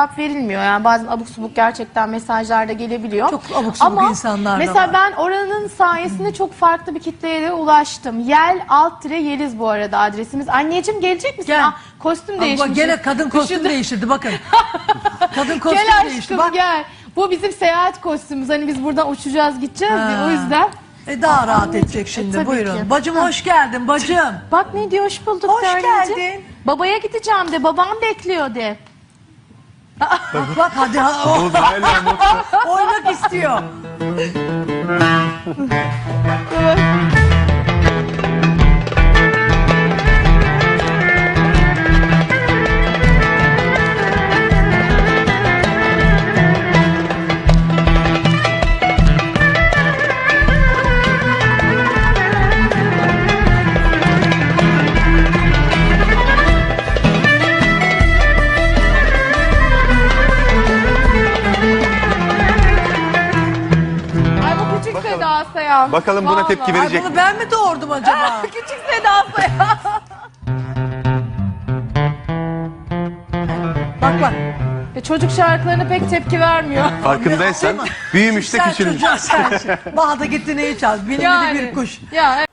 cevap verilmiyor. Yani bazen abuk subuk gerçekten mesajlar da gelebiliyor. Çok abuk subuk Ama insanlar da Mesela var. ben oranın sayesinde çok farklı bir kitleye de ulaştım. Yel alt tire Yeliz bu arada adresimiz. Anneciğim gelecek misin? Gel. Aa, kostüm Ama değişmiş. gene kadın kostüm değiştirdi bakın. kadın kostüm Gel değişti aşkım bak. gel. Bu bizim seyahat kostümümüz. Hani biz buradan uçacağız gideceğiz ya, Ha. o yüzden. E daha rahat edecek E, şimdi tabii buyurun. ki. Bacım hoş geldin bacım. Bak ne diyor hoş bulduk Hoş de anneciğim. geldin. Babaya gideceğim de babam bekliyor de. Bak hadi ha, o- Bu da hala mutlu. oynak istiyor. Küçük Seda Sayan. Bakalım buna tepki Vallahi. Ay verecek bunu mi? ben mi doğurdum acaba? Küçük Seda Sayan. bak bak. E, Çocuk şarkılarına pek tepki vermiyor. Farkındaysan büyümüş de Sen küçülmüş. çocuğa sen. Bahada gitti neyi çal? Benim gibi bir kuş. Ya